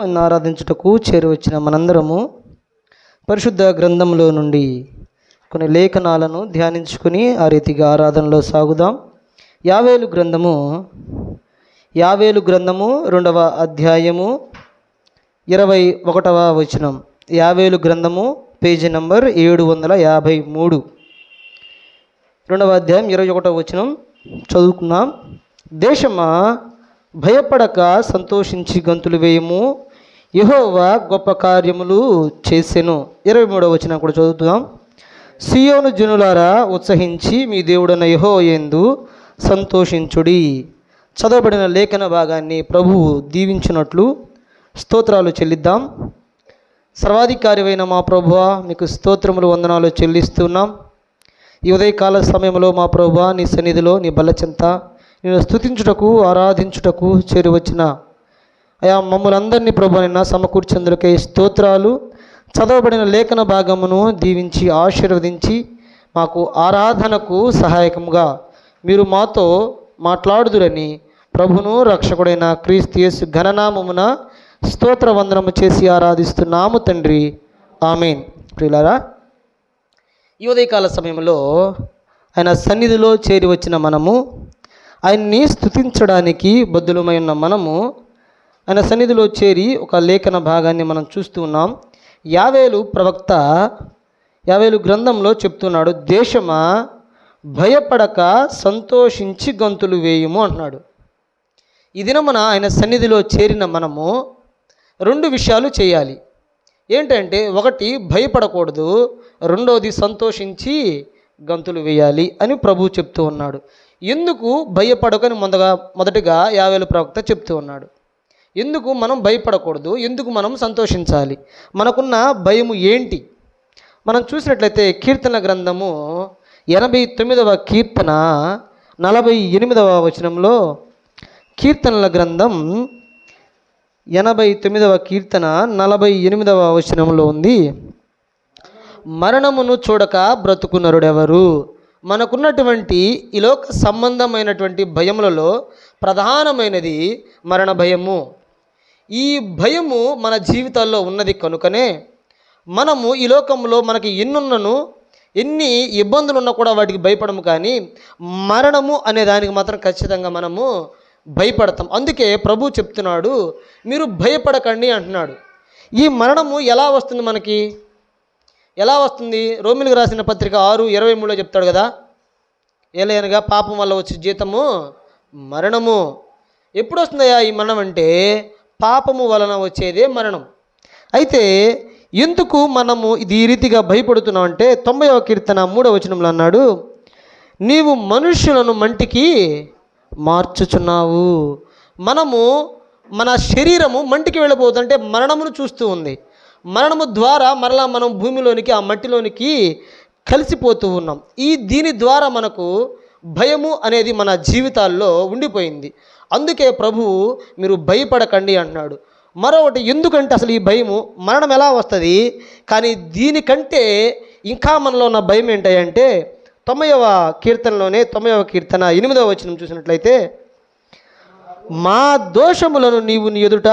ఆరాధించుటకు చేరువచ్చిన మనందరము పరిశుద్ధ గ్రంథంలో నుండి కొన్ని లేఖనాలను ధ్యానించుకుని ఆ రీతిగా ఆరాధనలో సాగుదాం. యావేలు గ్రంథము యావేలు గ్రంథము రెండవ అధ్యాయము ఇరవై ఒకటవ వచనం. యావేలు గ్రంథము పేజీ నంబర్ ఏడు వందల యాభై మూడు. రెండవ అధ్యాయం ఇరవై ఒకటవ వచనం చదువుకున్నాం దేశమా భయపడక సంతోషించి గంతులు వేయము? యహోవా గొప్ప కార్యములు చేసెను. ఇరవై మూడవ వచనం కూడా చదువుతాం సియోను జనులారా ఉత్సహించి మీ దేవుడైన యహో ఎందు సంతోషించుడి. చదవబడిన లేఖన భాగాన్ని ప్రభువు దీవించినట్లు స్తోత్రాలు చెల్లిద్దాం. సర్వాధికారివైన మా ప్రభువ మీకు స్తోత్రములు వందనాలు చెల్లిస్తున్నాం. ఈ ఉదయకాల సమయంలో మా ప్రభువ నీ సన్నిధిలో నీ బలచింత నేను స్తుతించుటకు ఆరాధించుటకు చేరువచ్చిన అయా మమ్మల్ని అందరినీ ప్రభు నిన్న స్తోత్రాలు. చదవబడిన లేఖన భాగమును దీవించి ఆశీర్వదించి మాకు ఆరాధనకు సహాయకముగా మీరు మాతో మాట్లాడుదురని ప్రభును రక్షకుడైన క్రీస్తు ఘననామమున స్తోత్ర వందనము చేసి ఆరాధిస్తున్నాము తండ్రి. ఆమెన్. ప్రియులారా ఈ ఉదయకాల సమయంలో ఆయన సన్నిధిలో చేరి వచ్చిన మనము ఆయన్ని స్థుతించడానికి బద్దులమై ఉన్న మనము ఆయన సన్నిధిలో చేరి ఒక లేఖన భాగాన్ని మనం చూస్తూ ఉన్నాం. యావేలు ప్రవక్త యావేలు గ్రంథంలో చెప్తున్నాడు దేశమా భయపడక సంతోషించి గంతులు వేయుము అంటున్నాడు. ఈ దినమున ఆయన సన్నిధిలో చేరిన మనము రెండు విషయాలు చేయాలి. ఏంటంటే ఒకటి భయపడకూడదు. రెండోది సంతోషించి గంతులు వేయాలి అని ప్రభు చెప్తూ ఉన్నాడు. ఎందుకు భయపడకని ముందుగా మొదటిగా యావేలు ప్రవక్త చెప్తూ ఉన్నాడు? ఎందుకు మనం భయపడకూడదు? ఎందుకు మనం సంతోషించాలి? మనకున్న భయము ఏంటి? మనం చూసినట్లయితే కీర్తన గ్రంథము ఎనభై తొమ్మిదవ కీర్తన నలభై ఎనిమిదవ వచనంలో కీర్తనల గ్రంథం ఎనభై తొమ్మిదవ కీర్తన నలభై ఎనిమిదవ వచనంలో ఉంది. మరణమును చూడక బ్రతుకున్నరుడెవరు? మనకున్నటువంటి ఈ లోక సంబంధమైనటువంటి భయములలో ప్రధానమైనది మరణ భయము. ఈ భయము మన జీవితాల్లో ఉన్నది కనుకనే మనము ఈ లోకంలో మనకి ఎన్నున్నను ఎన్ని ఇబ్బందులు ఉన్నా కూడా వాటికి భయపడము కానీ మరణము అనే దానికి మాత్రం ఖచ్చితంగా మనము భయపడతాం. అందుకే ప్రభు చెప్తున్నాడు మీరు భయపడకండి అంటున్నాడు. ఈ మరణము ఎలా వస్తుంది మనకి? ఎలా వస్తుంది? రోమిలకు రాసిన పత్రిక ఆరు ఇరవై మూడులో చెప్తాడు కదా? ఏలైనగా పాపం వల్ల వచ్చే జీతము మరణము. ఎప్పుడు వస్తుందయ్యా ఈ మరణం అంటే? పాపము వలన వచ్చేదే మరణం. అయితే ఎందుకు మనము ఇది ఈ రీతిగా భయపడుతున్నాం అంటే తొంభైవ కీర్తన మూడవ వచనంలో అన్నాడు నీవు మనుష్యులను మంటికి మార్చుచున్నావు. మనము మన శరీరము మంటికి వెళ్ళబోతుంటే మరణమును చూస్తూ ఉంది. మరణము ద్వారా మరలా మనం భూమిలోనికి ఆ మట్టిలోనికి కలిసిపోతూ ఉన్నాం. ఈ దీని ద్వారా మనకు భయము అనేది మన జీవితాల్లో ఉండిపోయింది. అందుకే ప్రభువు మీరు భయపడకండి అంటున్నాడు మరొకటి ఎందుకంటే అసలు ఈ భయము మరణం ఎలా వస్తుంది? కానీ దీనికంటే ఇంకా మనలో ఉన్న భయం ఏంటంటే తొంభైవ కీర్తనలోనే తొంభైవ కీర్తన ఎనిమిదవ వచనం చూసినట్లయితే మా దోషములను నీవు నీ ఎదుట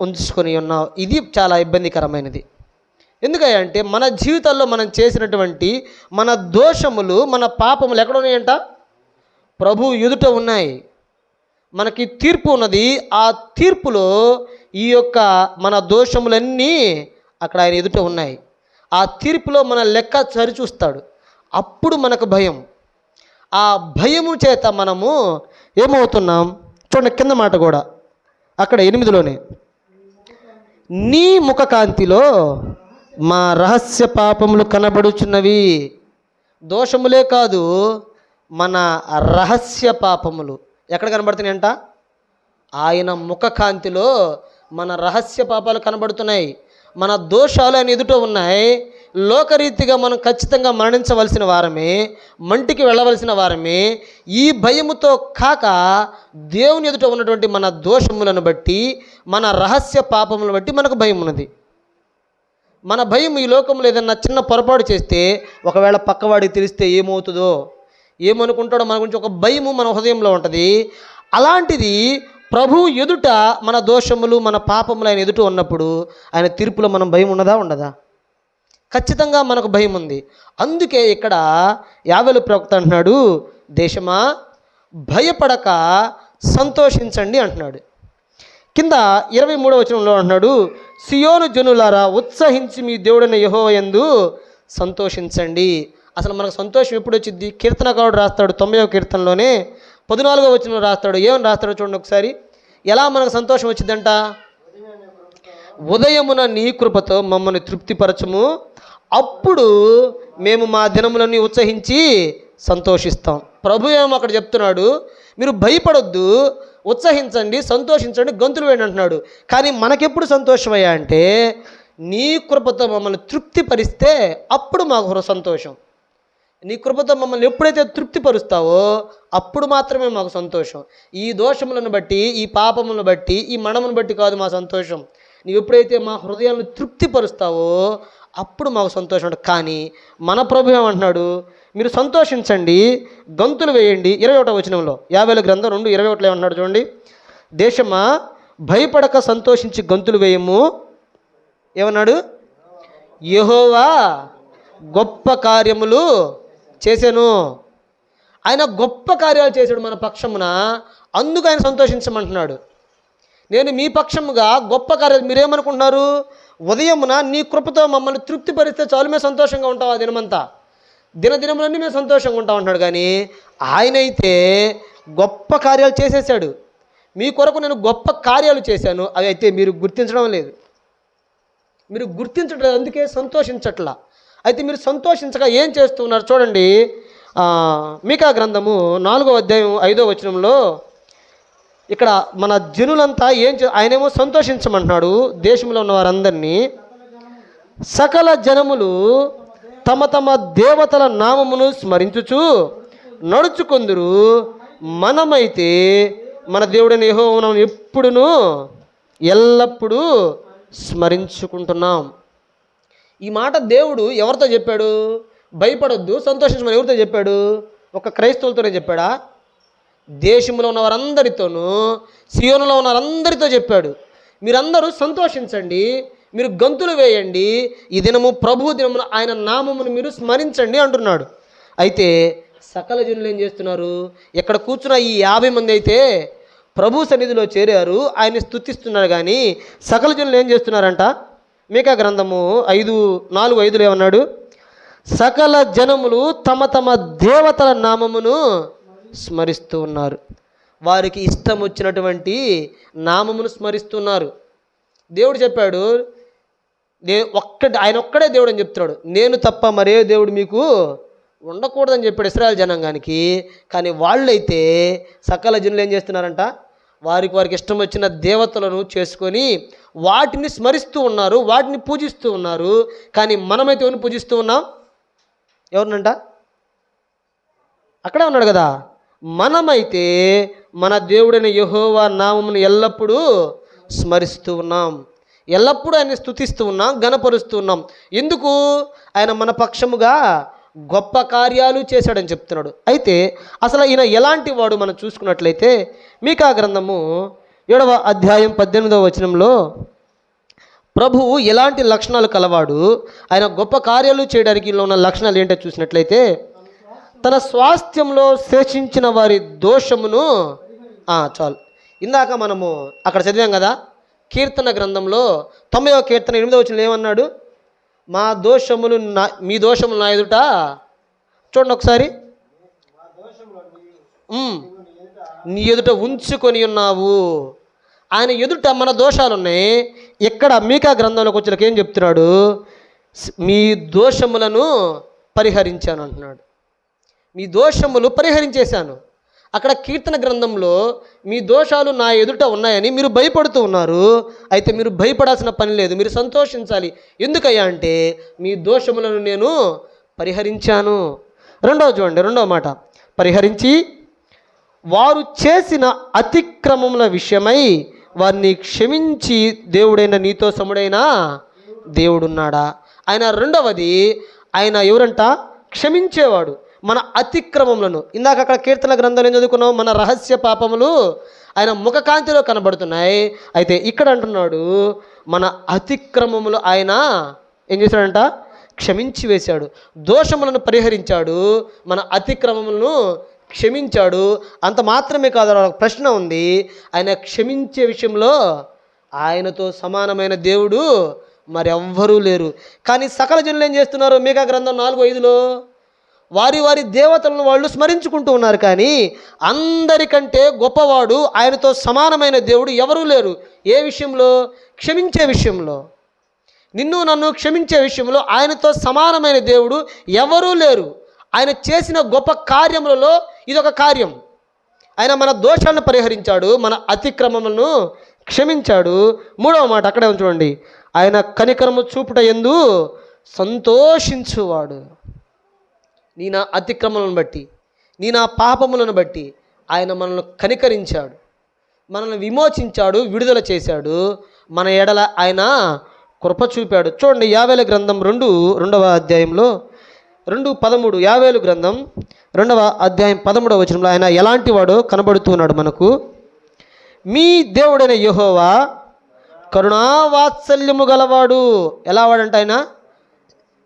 ఉంచుకొని ఉన్నావు. ఇది చాలా ఇబ్బందికరమైనది. ఎందుకంటే మన జీవితాల్లో మనం చేసినటువంటి మన దోషములు మన పాపములు ఎక్కడ ఉన్నాయంట? ప్రభు ఎదుట ఉన్నాయి. మనకి తీర్పు ఉన్నది. ఆ తీర్పులో ఈ యొక్క మన దోషములన్నీ అక్కడ ఆయన ఎదుట ఉన్నాయి. ఆ తీర్పులో మన లెక్క సరిచూస్తాడు అప్పుడు మనకు భయం. ఆ భయము చేత మనము ఏమవుతున్నాం? చూడండి కింద మాట కూడా. అక్కడ ఎనిమిదిలోనే. నీ ముఖకాంతిలో మా రహస్య పాపములు కనబడుచున్నవి. దోషములే కాదు మన రహస్య పాపములు. ఎక్కడ కనబడుతున్నాయంట? ఆయన ముఖకాంతిలో మన రహస్య పాపాలు కనబడుతున్నాయి. మన దోషాలు ఆయన ఎదుట ఉన్నాయి. లోకరీతిగా మనం ఖచ్చితంగా మరణించవలసిన వారమే మంటికి వెళ్ళవలసిన వారమే. ఈ భయముతో కాక దేవుని ఎదుట ఉన్నటువంటి మన దోషములను బట్టి మన రహస్య పాపములను బట్టి మనకు భయం ఉన్నది మన భయం ఈ లోకంలో ఏదన్నా చిన్న పొరపాటు చేస్తే ఒకవేళ పక్కవాడికి తెలిస్తే ఏమవుతుందో? ఏమనుకుంటాడో? మన గురించి ఒక భయము మన హృదయంలో ఉంటుంది. అలాంటిది ప్రభు ఎదుట మన దోషములు మన పాపములు ఆయన ఎదుట ఉన్నప్పుడు ఆయన తీర్పులో మనం భయం ఉన్నదా ఉండదా? ఖచ్చితంగా మనకు భయం ఉంది. అందుకే ఇక్కడ యావెలు ప్రవక్త అంటున్నాడు దేశమా భయపడక సంతోషించండి అంటున్నాడు. కింద ఇరవై మూడవ వచనంలో అంటున్నాడు సియోను జనులారా ఉత్సహించి మీ దేవుడైన యెహోవాయందు సంతోషించండి. అసలు మనకు సంతోషం ఎప్పుడు వచ్చింది కీర్తనకారుడు రాస్తాడు తొంభైవ కీర్తనలోనే పద్నాలుగో వచనంలో రాస్తాడు. ఏమని రాస్తాడో చూడండి ఒకసారి. ఎలా మనకు సంతోషం వచ్చిందంట ఉదయమున నీ కృపతో మమ్మల్ని తృప్తిపరచము. అప్పుడు మేము మా దినములన్నీ ఉత్సహించి సంతోషిస్తాం. ప్రభు ఏమో అక్కడ చెప్తున్నాడు మీరు భయపడొద్దు. ఉత్సహించండి సంతోషించండి గంతులు వేయండి అంటున్నాడు. కానీ మనకెప్పుడు సంతోషమయ్యా అంటే నీ కృపతో మమ్మల్ని తృప్తిపరిస్తే అప్పుడు మాకు సంతోషం. నీ కృపతో మమ్మల్ని ఎప్పుడైతే తృప్తిపరుస్తావో అప్పుడు మాత్రమే మాకు సంతోషం. ఈ దోషములను బట్టి ఈ పాపములను బట్టి ఈ మనమును బట్టి కాదు మా సంతోషం. నీవు ఎప్పుడైతే మా హృదయాలను తృప్తిపరుస్తావో అప్పుడు మాకు సంతోషం కానీ మన ప్రభు ఏమంటున్నాడు? మీరు సంతోషించండి గంతులు వేయండి. ఇరవై ఒకటో వచనంలో యాభైల గ్రంథం రెండు ఇరవై ఒకటిలో ఏమంటున్నాడు చూడండి? దేశమా భయపడక సంతోషించి గంతులు వేయము. ఏమన్నాడు? యహోవా గొప్ప కార్యములు చేశాను. ఆయన గొప్ప కార్యాలు చేశాడు మన పక్షమున. అందుకు ఆయన సంతోషించమంటున్నాడు. నేను మీ పక్షముగా గొప్ప కార్యాలు మీరేమనుకుంటున్నారు? ఉదయమున నీ కృపతో మమ్మల్ని తృప్తిపరిస్తే చాలు మేము సంతోషంగా ఉంటాం ఆ దినమంతా. దినదినములన్నీ మేము సంతోషంగా ఉంటాం అంటున్నాడు. కానీ ఆయన అయితే గొప్ప కార్యాలు చేసేసాడు మీ కొరకు నేను గొప్ప కార్యాలు చేశాను. అవి అయితే మీరు గుర్తించడం లేదు. మీరు గుర్తించట్లేదు. అందుకే సంతోషించట్లా. అయితే మీరు సంతోషించగా ఏం చేస్తున్నారు చూడండి. మీకా గ్రంథము నాలుగో అధ్యాయం ఐదో వచనంలో ఇక్కడ మన జనులంతా ఏం చే ఆయనేమో సంతోషించమంటున్నాడు దేశంలో ఉన్న వారందరినీ. సకల జనములు తమ తమ దేవతల నామమును స్మరించుచు నడుచుకొందురు. మనమైతే మన దేవుడైన యెహోవాను ఎప్పుడును ఎల్లప్పుడూ స్మరించుకుంటున్నాం. ఈ మాట దేవుడు ఎవరితో చెప్పాడు? భయపడొద్దు సంతోషించమని ఎవరితో చెప్పాడు? ఒక క్రైస్తవులతోనే చెప్పాడా? దేశంలో ఉన్న వారందరితోనూ సియోనులో ఉన్న వారందరితో చెప్పాడు. మీరందరూ సంతోషించండి మీరు గంతులు వేయండి. ఈ దినము ప్రభు దినమున ఆయన నామమును మీరు స్మరించండి అంటున్నాడు. అయితే సకల జనులు ఏం చేస్తున్నారు? ఇక్కడ కూర్చున్న ఈ యాభై మంది అయితే ప్రభు సన్నిధిలో చేరారు. ఆయన స్తుతిస్తున్నారు కానీ సకల జనులు ఏం చేస్తున్నారంట? మీకా గ్రంథము ఐదు నాలుగు ఐదులు ఏమన్నాడు? సకల జనములు తమ తమ దేవతల నామమును స్మరిస్తూ ఉన్నారు. వారికి ఇష్టం వచ్చినటువంటి నామమును స్మరిస్తున్నారు. దేవుడు చెప్పాడు నే ఒక్కటి ఆయన ఒక్కడే దేవుడు అని చెప్తున్నాడు. నేను తప్ప మరే దేవుడు మీకు ఉండకూడదని చెప్పాడు ఇస్రాయల్ జనాంగానికి. కానీ వాళ్ళైతే సకల జనులు ఏం చేస్తున్నారంట? వారికి వారికి ఇష్టం వచ్చిన దేవతలను చేసుకొని వాటిని స్మరిస్తూ ఉన్నారు వాటిని పూజిస్తూ ఉన్నారు. కానీ మనమైతే ఎవరిని పూజిస్తూ ఉన్నాం? ఎవరినంట? అక్కడే ఉన్నాడు కదా. మనమైతే మన దేవుడైన యహోవా నామమును ఎల్లప్పుడూ స్మరిస్తూ ఉన్నాం. ఎల్లప్పుడూ ఆయన స్తుతిస్తూ ఉన్నాం గణపరుస్తూ ఉన్నాం. ఎందుకు? ఆయన మన పక్షముగా గొప్ప కార్యాలు చేశాడని చెప్తున్నాడు. అయితే అసలు ఈయన ఎలాంటి వాడు మనం చూసుకున్నట్లయితే మీకా గ్రంథము ఏడవ అధ్యాయం పద్దెనిమిదవ వచనంలో ప్రభువు ఎలాంటి లక్షణాలు కలవాడు ఆయన గొప్ప కార్యాలు చేయడానికి ఇందులో ఉన్న లక్షణాలు ఏంటో చూసినట్లయితే తన స్వాస్థ్యంలో శేషించిన వారి దోషమును చాలు. ఇందాక మనము అక్కడ చదివాం కదా కీర్తన గ్రంథంలో తొమ్మిదవ కీర్తన ఎనిమిదవ వచ్చిన ఏమన్నాడు? మా దోషములు నా మీ దోషములు నా ఎదుట చూడండి ఒకసారి. నీ ఎదుట ఉంచుకొని ఉన్నావు. ఆయన ఎదుట మన దోషాలు ఉన్నాయి. ఇక్కడ మీకా గ్రంథంలోకి వచ్చినాక ఏం చెప్తున్నాడు? మీ దోషములను పరిహరించాను అంటున్నాడు. మీ దోషములు పరిహరించేశాను. అక్కడ కీర్తన గ్రంథంలో మీ దోషాలు నా ఎదుట ఉన్నాయని మీరు భయపడుతూ ఉన్నారు. అయితే మీరు భయపడాల్సిన పని లేదు మీరు సంతోషించాలి. ఎందుకయ్యా అంటే మీ దోషములను నేను పరిహరించాను. రెండవ చూడండి రెండవ మాట. పరిహరించి వారు చేసిన అతిక్రమముల విషయమై వారిని క్షమించి దేవుడైన నీతో సముడైన దేవుడున్నాడా? ఆయన రెండవది ఆయన ఎవరంట? క్షమించేవాడు. మన అతిక్రమములను. ఇందాక అక్కడ కీర్తన గ్రంథంలో ఏం చదువుకున్నాం మన రహస్య పాపములు ఆయన ముఖకాంతిలో కనబడుతున్నాయి. అయితే ఇక్కడ అంటున్నాడు మన అతిక్రమములు ఆయన ఏం చేశాడంట? క్షమించి వేశాడు. దోషములను పరిహరించాడు. మన అతిక్రమములను క్షమించాడు. అంత మాత్రమే కాదు ఒక ప్రశ్న ఉంది. ఆయన క్షమించే విషయంలో ఆయనతో సమానమైన దేవుడు మరెవ్వరూ లేరు. కానీ సకల జనులు ఏం చేస్తున్నారు? మేఘా గ్రంథం నాలుగు ఐదులో? వారి వారి దేవతలను వాళ్ళు స్మరించుకుంటూ ఉన్నారు కానీ అందరికంటే గొప్పవాడు ఆయనతో సమానమైన దేవుడు ఎవరూ లేరు. ఏ విషయంలో? క్షమించే విషయంలో. నిన్ను నన్ను క్షమించే విషయంలో ఆయనతో సమానమైన దేవుడు ఎవరూ లేరు. ఆయన చేసిన గొప్ప కార్యములలో ఇదొక కార్యం. ఆయన మన దోషాలను పరిహరించాడు మన అతిక్రమములను క్షమించాడు. మూడవ మాట అక్కడే ఉంది చూడండి ఆయన కనికరము చూపుట ఎందు సంతోషించువాడు. నీ నా అతిక్రమలను బట్టి నీ నా పాపములను బట్టి ఆయన మనల్ని కనికరించాడు. మనల్ని విమోచించాడు విడుదల చేశాడు. మన ఎడల ఆయన కృప చూపాడు. చూడండి యావేల గ్రంథం రెండు రెండవ అధ్యాయంలో రెండు పదమూడు యావేలు గ్రంథం రెండవ అధ్యాయం పదమూడవ వచనంలో ఆయన ఎలాంటి వాడో కనబడుతున్నాడు మనకు. మీ దేవుడైన యహోవా కరుణావాత్సల్యము గలవాడు. ఎలా వాడంట ఆయన?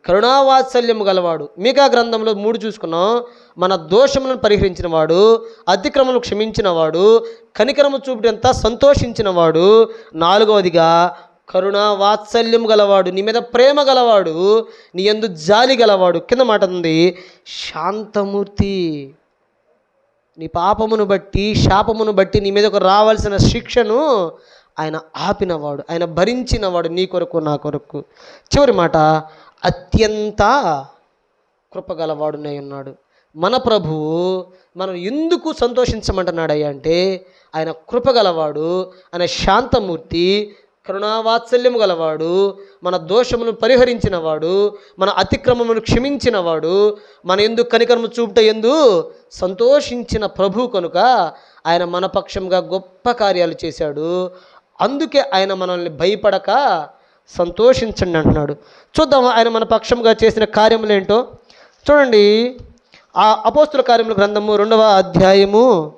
కరుణావాత్సల్యము గలవాడు. మీకా గ్రంథంలో మూడు చూసుకున్నాం. మన దోషములను పరిహరించినవాడు అతిక్రమలు అతిక్రమను కనికరము చూపుటంతా సంతోషించినవాడు. నాలుగవదిగా కరుణా వాత్సల్యం గలవాడు నీ మీద ప్రేమ గలవాడు నీ ఎందు జాలి గలవాడు. కింద మాట ఉంది శాంతమూర్తి నీ పాపమును బట్టి శాపమును బట్టి నీ మీదకు రావాల్సిన శిక్షను ఆయన ఆపినవాడు ఆయన భరించినవాడు నీ కొరకు నా కొరకు. చివరి మాట అత్యంత కృపగలవాడునే ఉన్నాడు. మన ప్రభువు మనం ఎందుకు సంతోషించమంటున్నాడయ్యా అంటే ఆయన కృపగలవాడు ఆయన శాంతమూర్తి కరుణావాత్సల్యము గలవాడు మన దోషమును పరిహరించినవాడు మన అతిక్రమమును క్షమించినవాడు మన ఎందు కనికరము చూపుట ఎందు సంతోషించిన ప్రభు కనుక ఆయన మన పక్షంగా గొప్ప కార్యాలు చేశాడు. అందుకే ఆయన మనల్ని భయపడక సంతోషించండి అంటున్నాడు. చూద్దాం ఆయన మన పక్షంగా చేసిన కార్యములు ఏంటో చూడండి ఆ అపోస్తుల కార్యముల గ్రంథము రెండవ అధ్యాయము.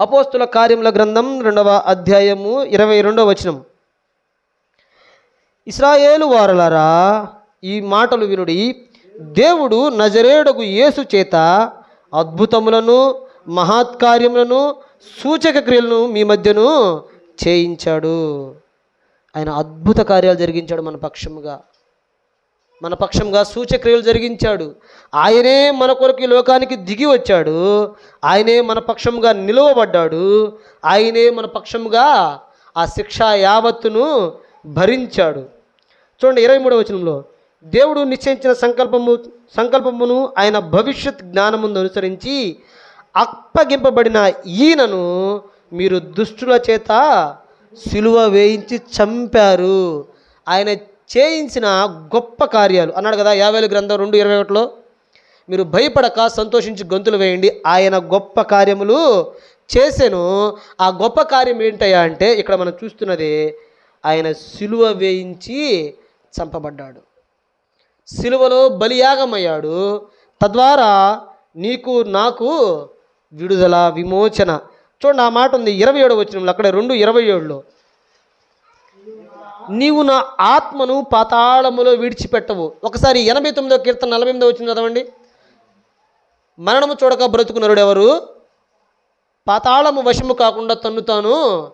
అపోస్తుల కార్యముల గ్రంథం రెండవ అధ్యాయము ఇరవై రెండవ వచనం. ఇస్రాయేలు వారలారా ఈ మాటలు వినుడి దేవుడు నజరేడగు యేసు చేత అద్భుతములను మహాత్కార్యములను సూచక క్రియలను మీ మధ్యను చేయించాడు. ఆయన అద్భుత కార్యాలు జరిగించాడు మన పక్షముగా. మన పక్షంగా సూచక్రియలు జరిగించాడు. ఆయనే మన కొరకు లోకానికి దిగి వచ్చాడు. ఆయనే మన పక్షంగా నిలువబడ్డాడు. ఆయనే మన పక్షంగా ఆ శిక్ష యావత్తును భరించాడు. చూడండి ఇరవై మూడవ వచనంలో దేవుడు నిశ్చయించిన సంకల్పము సంకల్పమును ఆయన భవిష్యత్ జ్ఞానముందు అనుసరించి అప్పగింపబడిన ఈయనను మీరు దుష్టుల చేత సిలువ వేయించి చంపారు. ఆయన చేయించిన గొప్ప కార్యాలు. అన్నాడు కదా యాభై గ్రంథం రెండు ఇరవై ఒకటిలో మీరు భయపడక సంతోషించి గొంతులు వేయండి ఆయన గొప్ప కార్యములు చేసెను. ఆ గొప్ప కార్యం ఏంటయ్యా అంటే ఇక్కడ మనం చూస్తున్నది ఆయన సిలువ వేయించి చంపబడ్డాడు. సిలువలో బలియాగమయ్యాడు. తద్వారా నీకు నాకు విడుదల విమోచన. చూడండి ఆ మాట ఉంది. ఇరవై ఏడు వచ్చిన అక్కడ రెండు ఇరవై ఏడులో. నీవు నా ఆత్మను పాతాళములో విడిచిపెట్టవు. ఒకసారి ఎనభై తొమ్మిదో కీర్తన నలభై ఎనిమిదో వచ్చింది చదవండి. మరణము చూడక బ్రతుకున్నాడు ఎవరు? పాతాళము వశము కాకుండా తన్ను తాను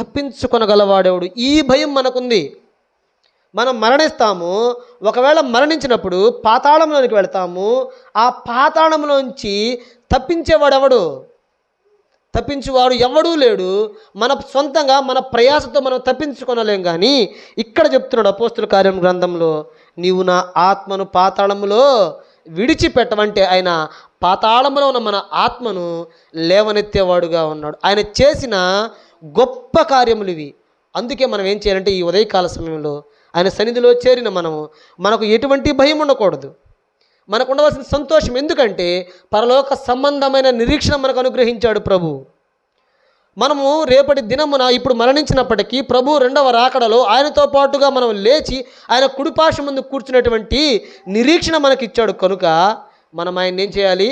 తప్పించుకొనగలవాడెవడు? ఈ భయం మనకుంది. మనం మరణిస్తాము. ఒకవేళ మరణించినప్పుడు పాతాళంలోనికి వెళ్తాము. ఆ పాతాళంలోంచి తప్పించేవాడెవడు? తప్పించువాడు ఎవడూ లేడు. మన సొంతంగా మన ప్రయాసతో మనం తప్పించుకొనలేం కానీ ఇక్కడ చెప్తున్నాడు అపోస్తుల కార్యం గ్రంథంలో నీవు నా ఆత్మను పాతాళములో విడిచిపెట్టవంటే ఆయన పాతాళములో ఉన్న మన ఆత్మను లేవనెత్తేవాడుగా ఉన్నాడు. ఆయన చేసిన గొప్ప కార్యములు ఇవి. అందుకే మనం ఏం చేయాలంటే ఈ ఉదయకాల సమయంలో ఆయన సన్నిధిలో చేరిన మనము. మనకు ఎటువంటి భయం ఉండకూడదు. మనకు ఉండవలసిన సంతోషం ఎందుకంటే పరలోక సంబంధమైన నిరీక్షణ మనకు అనుగ్రహించాడు ప్రభు. మనము రేపటి దినమున ఇప్పుడు మరణించినప్పటికీ ప్రభు రెండవ రాకడలో ఆయనతో పాటుగా మనం లేచి ఆయన కుడిపాష ముందు కూర్చున్నటువంటి నిరీక్షణ మనకి ఇచ్చాడు కనుక మనం ఆయన ఏం చేయాలి?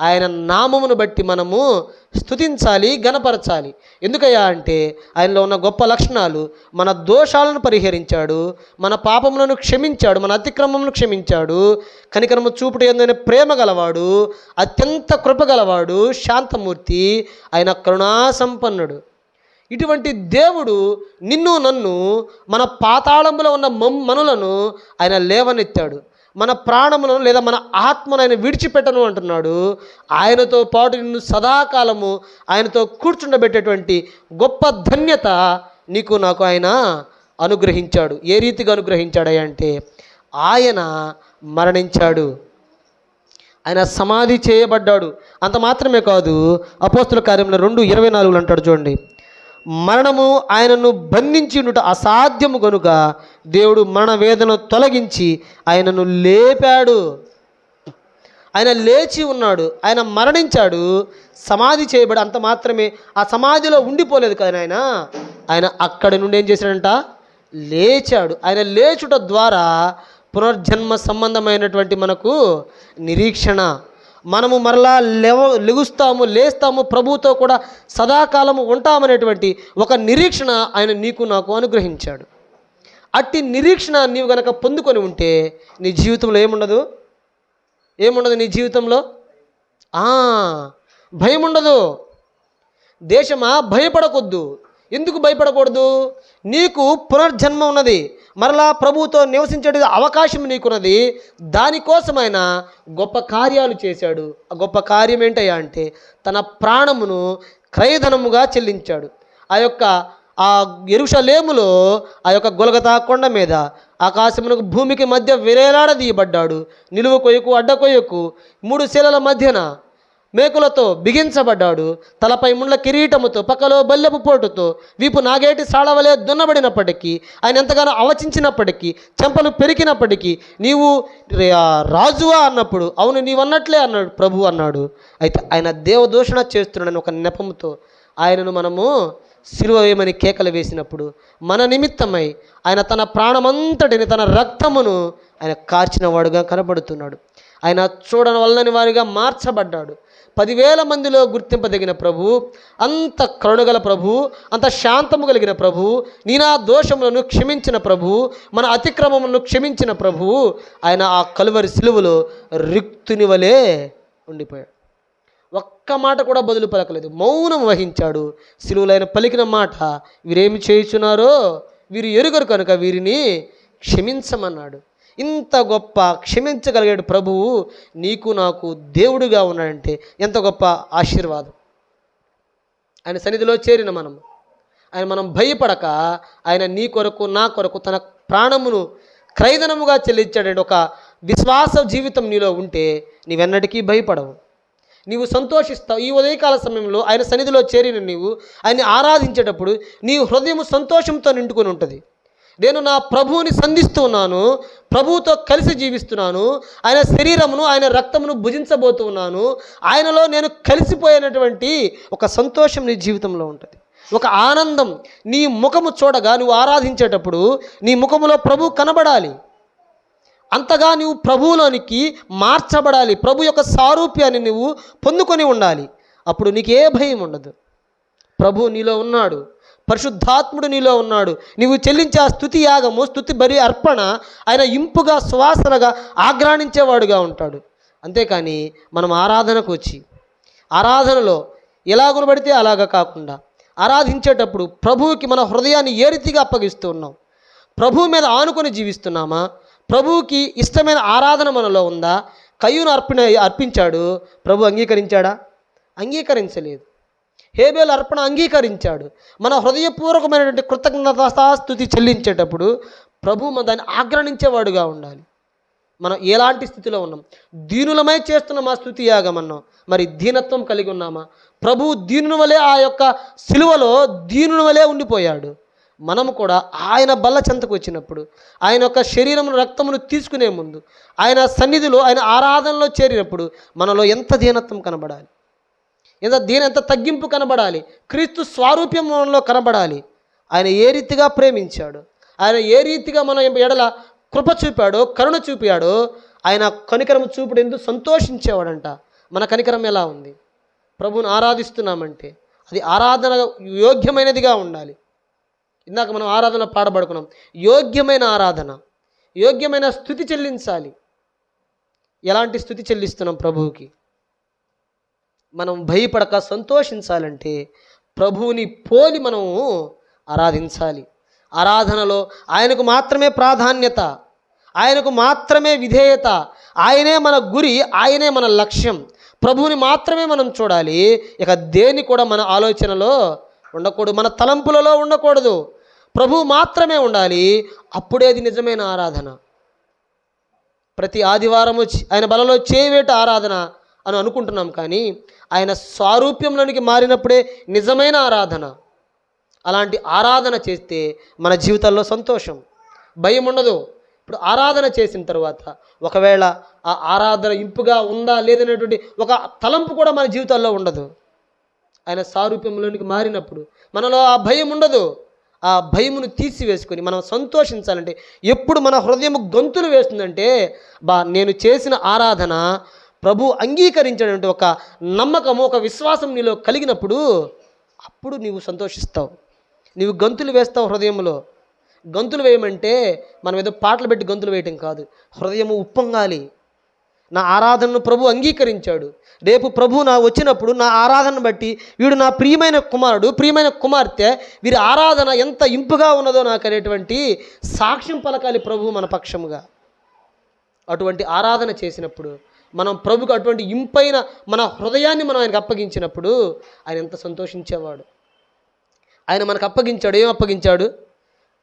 ఆయన నామమును బట్టి మనము స్తుతించాలి గణపరచాలి. ఎందుకయ్యా అంటే ఆయనలో ఉన్న గొప్ప లక్షణాలు మన దోషాలను పరిహరించాడు మన పాపములను క్షమించాడు మన అతిక్రమములను క్షమించాడు. కనికరము చూపుడు ఏందైనా ప్రేమ గలవాడు అత్యంత కృప గలవాడు శాంతమూర్తి ఆయన కరుణా సంపన్నుడు ఇటువంటి దేవుడు నిన్ను నన్ను మన పాతాళంలో ఉన్న మనులను ఆయన లేవనెత్తాడు. మన ప్రాణములను లేదా మన ఆత్మను ఆయన విడిచిపెట్టను అంటున్నాడు. ఆయనతో పాటు నిన్ను సదాకాలము ఆయనతో కూర్చుండబెట్టేటువంటి గొప్ప ధన్యత నీకు నాకు ఆయన అనుగ్రహించాడు. ఏ రీతిగా అనుగ్రహించాడు అంటే ఆయన మరణించాడు. ఆయన సమాధి చేయబడ్డాడు. అంత మాత్రమే కాదు అపోస్తుల కార్యంలో రెండు ఇరవై నాలుగులు అంటాడు చూడండి. మరణము ఆయనను బంధించినుట అసాధ్యము కనుక దేవుడు మరణ వేదన తొలగించి ఆయనను లేపాడు. ఆయన లేచి ఉన్నాడు ఆయన మరణించాడు సమాధి చేయబడి అంత మాత్రమే ఆ సమాధిలో ఉండిపోలేదు కదా ఆయన ఆయన అక్కడి నుండి ఏం చేశాడంట? లేచాడు. ఆయన లేచుట ద్వారా పునర్జన్మ సంబంధమైనటువంటి మనకు నిరీక్షణ మనము మరలా లేవ లెగుస్తాము లేస్తాము ప్రభుతో కూడా సదాకాలము ఉంటామనేటువంటి ఒక నిరీక్షణ ఆయన నీకు నాకు అనుగ్రహించాడు. అట్టి నిరీక్షణ నీవు గనక పొందుకొని ఉంటే నీ జీవితంలో ఏముండదు? ఏముండదు నీ జీవితంలో? ఆ, భయం ఉండదు దేశమా భయపడకొద్దు. ఎందుకు భయపడకూడదు? నీకు పునర్జన్మ ఉన్నది. మరలా ప్రభువుతో నివసించే అవకాశం నీకున్నది. దానికోసమైన గొప్ప కార్యాలు చేశాడు. ఆ గొప్ప కార్యం ఏంటయ్యా అంటే తన ప్రాణమును క్రయధనముగా చెల్లించాడు. ఆ యొక్క ఆ ఎరుషలేములో ఆ యొక్క గొలగతా కొండ మీద ఆకాశమునకు భూమికి మధ్య విరేలాడదీయబడ్డాడు. నిలువ కొయ్యకు అడ్డ కొయ్యకు మూడు శిలల మధ్యన మేకులతో బిగించబడ్డాడు. తలపై ముండ్ల కిరీటముతో పక్కలో బల్లెపు పోటుతో వీపు నాగేటి సాళవలే దున్నబడినప్పటికీ ఆయన ఎంతగానో అవచించినప్పటికీ చెంపలు పెరిగినప్పటికీ నీవు రాజువా అన్నప్పుడు అవును నీవన్నట్లే అన్నాడు ప్రభు అన్నాడు. అయితే ఆయన దేవదూషణ చేస్తున్నాడని ఒక నెపముతో ఆయనను మనము సిలువ వేయమని కేకలు వేసినప్పుడు మన నిమిత్తమై ఆయన తన ప్రాణమంతటిని తన రక్తమును ఆయన కార్చిన వాడుగా కనబడుతున్నాడు. ఆయన చూడని వల్లని వారిగా మార్చబడ్డాడు. పదివేల మందిలో గుర్తింపదగిన ప్రభు అంత కరుణగల ప్రభు అంత శాంతము కలిగిన ప్రభు నీనా దోషములను క్షమించిన ప్రభు మన అతిక్రమములను క్షమించిన ప్రభు ఆయన ఆ కలువరి సిలువలో రిక్తుని వలె ఉండిపోయాడు. ఒక్క మాట కూడా బదులు పలకలేదు. మౌనం వహించాడు. సిలువులైన పలికిన మాట వీరేమి చేయుచున్నారో వీరు ఎరుగరు కనుక వీరిని క్షమించమన్నాడు. ఇంత గొప్ప క్షమించగలిగాడు ప్రభువు నీకు నాకు దేవుడిగా ఉన్నాడంటే ఎంత గొప్ప ఆశీర్వాదం. ఆయన సన్నిధిలో చేరిన మనం. ఆయన మనం భయపడక ఆయన నీ కొరకు నా కొరకు తన ప్రాణమును క్రైదనముగా చెల్లించాడంటే ఒక విశ్వాస జీవితం నీలో ఉంటే నీవెన్నటికీ భయపడవు. నీవు సంతోషిస్తావు. ఈ ఉదయకాల సమయంలో ఆయన సన్నిధిలో చేరిన నీవు ఆయన్ని ఆరాధించేటప్పుడు నీ హృదయం సంతోషంతో నిండుకొని ఉంటుంది. నేను నా ప్రభువుని సంధిస్తున్నాను ప్రభువుతో కలిసి జీవిస్తున్నాను ఆయన శరీరమును ఆయన రక్తమును భుజించబోతున్నాను ఆయనలో నేను కలిసిపోయినటువంటి ఒక సంతోషం నీ జీవితంలో ఉంటుంది. ఒక ఆనందం నీ ముఖము చూడగా నువ్వు ఆరాధించేటప్పుడు నీ ముఖములో ప్రభు కనబడాలి. అంతగా నువ్వు ప్రభువులోనికి మార్చబడాలి. ప్రభు యొక్క సారూప్యాన్ని నువ్వు పొందుకొని ఉండాలి. అప్పుడు నీకు ఏ భయం ఉండదు. ప్రభు నీలో ఉన్నాడు. పరిశుద్ధాత్ముడు నీలో ఉన్నాడు. నీవు చెల్లించే ఆ స్థుతి యాగము స్థుతి బరి అర్పణ ఆయన ఇంపుగా సువాసనగా ఆగ్రాణించేవాడుగా ఉంటాడు. అంతేకాని మనం ఆరాధనకు వచ్చి ఆరాధనలో ఎలా గునబడితే అలాగా కాకుండా ఆరాధించేటప్పుడు ప్రభువుకి మన హృదయాన్ని ఏ రీతిగా అప్పగిస్తూ ఉన్నాం? ప్రభువు మీద ఆనుకొని జీవిస్తున్నామా? ప్రభువుకి ఇష్టమైన ఆరాధన మనలో ఉందా? కయ్యూను అర్పణ అర్పించాడు. ప్రభు అంగీకరించాడా? అంగీకరించలేదు. హేబేలు అర్పణ అంగీకరించాడు. మన హృదయపూర్వకమైనటువంటి కృతజ్ఞతాస్థుతి చెల్లించేటప్పుడు ప్రభు మన దాన్ని ఆగ్రహించేవాడుగా ఉండాలి. మనం ఎలాంటి స్థితిలో ఉన్నాం? దీనులమై చేస్తున్న మా స్థుతి యాగమన్నాం మరి దీనత్వం కలిగి ఉన్నామా? ప్రభు దీనుని వలె ఆ యొక్క సిలువలో దీనుని వలె ఉండిపోయాడు. మనము కూడా ఆయన బల్ల చెంతకు వచ్చినప్పుడు ఆయన యొక్క శరీరమును రక్తమును తీసుకునే ముందు ఆయన సన్నిధిలో ఆయన ఆరాధనలో చేరినప్పుడు మనలో ఎంత దీనత్వం కనబడాలి? ఎంత దీని ఎంత తగ్గింపు కనబడాలి. క్రీస్తు స్వారూప్యంలో కనబడాలి. ఆయన ఏ రీతిగా ప్రేమించాడు? ఆయన ఏ రీతిగా మనం ఎడల కృప చూపాడో కరుణ చూపాడో ఆయన కనికరం చూపుడు ఎందుకు సంతోషించేవాడంట. మన కనికరం ఎలా ఉంది? ప్రభువుని ఆరాధిస్తున్నామంటే అది ఆరాధన యోగ్యమైనదిగా ఉండాలి. ఇందాక మనం ఆరాధన పాడబడుకున్నాం. యోగ్యమైన ఆరాధన యోగ్యమైన స్థుతి చెల్లించాలి. ఎలాంటి స్థుతి చెల్లిస్తున్నాం ప్రభువుకి? మనం భయపడక సంతోషించాలంటే ప్రభువుని పోలి మనము ఆరాధించాలి. ఆరాధనలో ఆయనకు మాత్రమే ప్రాధాన్యత ఆయనకు మాత్రమే విధేయత ఆయనే మన గురి ఆయనే మన లక్ష్యం. ప్రభువుని మాత్రమే మనం చూడాలి. ఇక దేని కూడా మన ఆలోచనలో ఉండకూడదు మన తలంపులలో ఉండకూడదు. ప్రభువు మాత్రమే ఉండాలి. అప్పుడే అది నిజమైన ఆరాధన. ప్రతి ఆదివారం వచ్చి ఆయన బలలో చేయవేట ఆరాధన. అని అనుకుంటున్నాం కానీ ఆయన స్వారూప్యంలోనికి మారినప్పుడే నిజమైన ఆరాధన. అలాంటి ఆరాధన చేస్తే మన జీవితాల్లో సంతోషం. భయం ఉండదు. ఇప్పుడు ఆరాధన చేసిన తర్వాత ఒకవేళ ఆ ఆరాధన ఇంపుగా ఉందా లేదనేటువంటి ఒక తలంపు కూడా మన జీవితాల్లో ఉండదు. ఆయన సారూప్యంలోనికి మారినప్పుడు మనలో ఆ భయం ఉండదు. ఆ భయమును తీసివేసుకొని మనం సంతోషించాలంటే ఎప్పుడు మన హృదయం గొంతులు వేస్తుందంటే బా నేను చేసిన ఆరాధన ప్రభు అంగీకరించినటువంటి ఒక నమ్మకము ఒక విశ్వాసం నీలో కలిగినప్పుడు అప్పుడు నీవు సంతోషిస్తావు. నీవు గంతులు వేస్తావు హృదయంలో. గంతులు వేయమంటే మనం ఏదో పాటలు పెట్టి గంతులు వేయటం కాదు. హృదయము ఉప్పొంగాలి. నా ఆరాధనను ప్రభు అంగీకరించాడు. రేపు ప్రభు నా వచ్చినప్పుడు నా ఆరాధనను బట్టి వీడు నా ప్రియమైన కుమారుడు ప్రియమైన కుమార్తె వీరి ఆరాధన ఎంత ఇంపుగా ఉన్నదో నాకు అనేటువంటి సాక్ష్యం పలకాలి ప్రభు మన పక్షముగా. అటువంటి ఆరాధన చేసినప్పుడు మనం ప్రభుకు అటువంటి ఇంపైన మన హృదయాన్ని మనం ఆయనకు అప్పగించినప్పుడు ఆయన ఎంత సంతోషించేవాడు. ఆయన మనకు అప్పగించాడు ఏం అప్పగించాడు?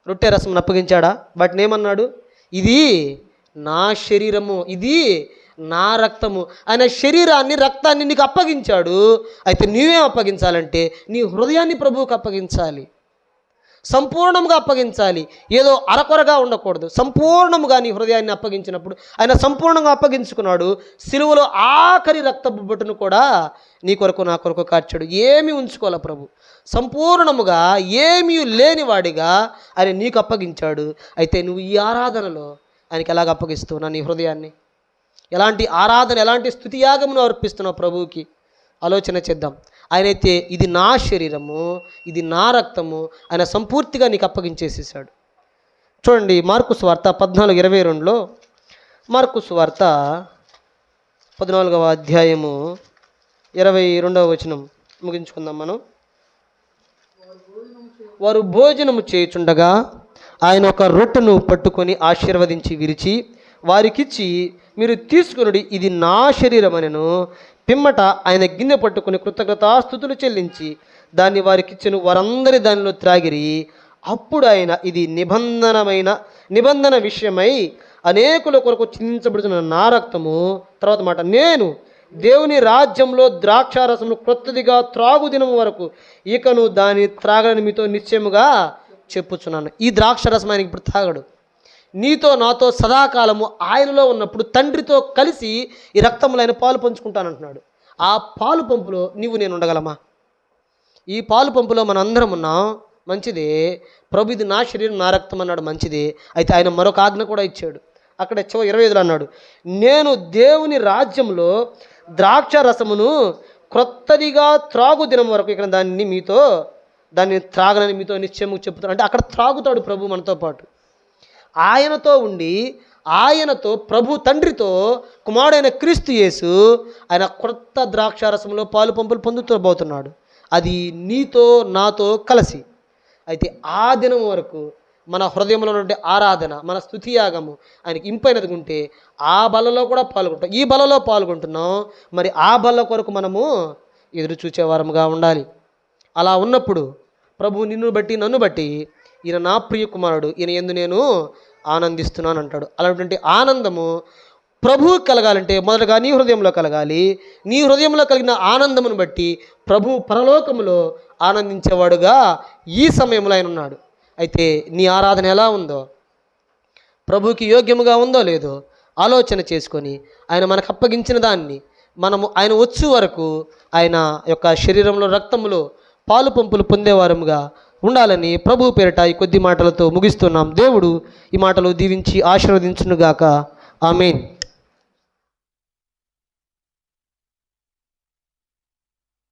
రొట్టె రసం అప్పగించాడా? వాటిని ఏమన్నాడు? ఇది నా శరీరము ఇది నా రక్తము. ఆయన శరీరాన్ని రక్తాన్ని నీకు అప్పగించాడు. అయితే నీవేం అప్పగించాలంటే నీ హృదయాన్ని ప్రభువుకు అప్పగించాలి. సంపూర్ణంగా అప్పగించాలి. ఏదో అరకొరగా ఉండకూడదు. సంపూర్ణముగా నీ హృదయాన్ని అప్పగించినప్పుడు ఆయన సంపూర్ణంగా అప్పగించుకున్నాడు. సిలువలో ఆఖరి రక్త బొట్టును కూడా నీ కొరకు నా కొరకు కార్చాడు. ఏమి ఉంచుకోలే ప్రభు. సంపూర్ణముగా ఏమీ లేనివాడిగా ఆయన నీకు అప్పగించాడు. అయితే నువ్వు ఈ ఆరాధనలో ఆయనకి ఎలాగ అప్పగిస్తున్నావు? నీ హృదయాన్ని ఎలాంటి ఆరాధన ఎలాంటి స్థుతియాగమును అర్పిస్తున్నావు ప్రభువుకి? ఆలోచన చేద్దాం. ఆయనైతే ఇది నా శరీరము ఇది నా రక్తము ఆయన సంపూర్తిగా నీకు అప్పగించేసేసాడు. చూడండి మార్కు స్వార్త పద్నాలుగు ఇరవై రెండులో మార్కు స్వార్త పద్నాలుగవ అధ్యాయము ఇరవై రెండవ వచనం ముగించుకుందాం మనం. వారు భోజనము చేయుచుండగా ఆయన ఒక రొట్టెను పట్టుకొని ఆశీర్వదించి విరిచి వారికిచ్చి మీరు తీసుకునుడి ఇది నా శరీరం అనెను పిమ్మట ఆయన గిన్నె పట్టుకుని కృతజ్ఞతాస్థుతులు చెల్లించి దాన్ని వారికిచ్చిన వారందరి దానిలో త్రాగిరి. అప్పుడు ఆయన ఇది నిబంధనమైన నిబంధన విషయమై అనేకుల కొరకు చిందించబడుతున్న నా రక్తము. తర్వాత మాట నేను దేవుని రాజ్యంలో ద్రాక్షారసము క్రొత్తదిగా త్రాగు దినం వరకు ఇకను దాన్ని త్రాగని మీతో నిశ్చయముగా చెప్పుచున్నాను. ఈ ద్రాక్షరసం ఆయన ఇప్పుడు తాగడు నీతో నాతో సదాకాలము ఆయనలో ఉన్నప్పుడు తండ్రితో కలిసి ఈ రక్తంలో ఆయన పాలు పంచుకుంటానంటున్నాడు. ఆ పాలు పంపులో నీవు నేను ఉండగలమా? ఈ పాలు పంపులో మన అందరం ఉన్నాం. మంచిదే. ప్రభు ఇది నా శరీరం నా రక్తం అన్నాడు. మంచిదే. అయితే ఆయన మరొక ఆజ్ఞ కూడా ఇచ్చాడు. అక్కడ చివ ఇరవై ఐదులో అన్నాడు నేను దేవుని రాజ్యంలో ద్రాక్ష రసమును క్రొత్తదిగా త్రాగు దినం వరకు ఇక్కడ దాన్ని మీతో దాన్ని త్రాగనని మీతో నిశ్చయము చెప్తాను అంటే అక్కడ త్రాగుతాడు ప్రభు మనతో పాటు. ఆయనతో ఉండి ఆయనతో ప్రభు తండ్రితో కుమారుడైన క్రీస్తు యేసు ఆయన క్రొత్త ద్రాక్షారసంలో పాలు పంపులు పొందుతూబోతున్నాడు. అది నీతో నాతో కలిసి. అయితే ఆ దినం వరకు మన హృదయంలో ఉండే ఆరాధన మన స్థుతియాగము ఆయనకి ఇంపైనది ఉంటే ఆ బలలో కూడా పాల్గొంటాం. ఈ బలలో పాల్గొంటున్నాం. మరి ఆ బల కొరకు మనము ఎదురు చూచేవారముగా ఉండాలి. అలా ఉన్నప్పుడు ప్రభు నిన్ను బట్టి నన్ను బట్టి ఈయన నా ప్రియ కుమారుడు. ఈయన ఎందు నేను ఆనందిస్తున్నాను అంటాడు అలాంటి ఆనందము ప్రభువు కలగాలంటే మొదటగా నీ హృదయంలో కలగాలి. నీ హృదయంలో కలిగిన ఆనందమును బట్టి ప్రభు పరలోకములో ఆనందించేవాడుగా ఈ సమయంలో ఆయన ఉన్నాడు. అయితే నీ ఆరాధన ఎలా ఉందో ప్రభుకి యోగ్యముగా ఉందో లేదో ఆలోచన చేసుకొని ఆయన మనకు అప్పగించిన దాన్ని మనము ఆయన వచ్చు వరకు ఆయన యొక్క శరీరంలో రక్తములో పాలు పంపులు పొందేవారముగా ఉండాలని ప్రభు పేరిట ఈ కొద్ది మాటలతో ముగిస్తున్నాం. దేవుడు ఈ మాటలు దీవించి ఆశీర్వదించునుగాక. ఆమెన్.